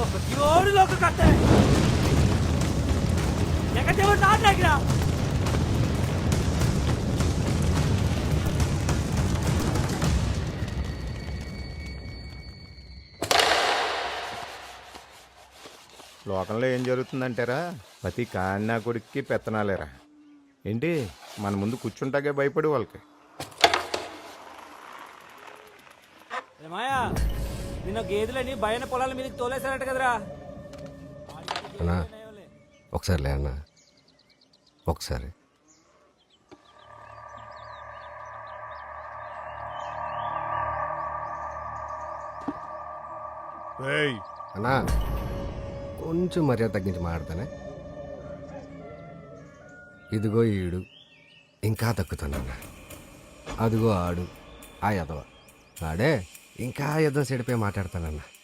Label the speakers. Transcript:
Speaker 1: ఒక లోక కట్టే
Speaker 2: లోకంలో ఏం జరుగుతుందంటారా? ప్రతి కాన్నా కొడుక్కి పెత్తనాలేరా? ఏంటి? మన ముందు కూర్చుంటాకే భయపడి వాళ్ళకి.
Speaker 1: మాయా నిన్న గేదెలని భయన పొలాల మీదకి తోలేశారట కదరా.
Speaker 3: అన్నా ఒకసారి లే అన్నా. ఒకసారి. అన్నా కొంచెం మర్యాద తగ్గించి మాట్లాడతానే? ఇదిగో ఈడు ఇంకా తక్కుతానన్నా అదిగో ఆడు ఆ యదవ. ఆడే ఇంకా యుద్ధం చెడిపోయి మాట్లాడతానన్నా.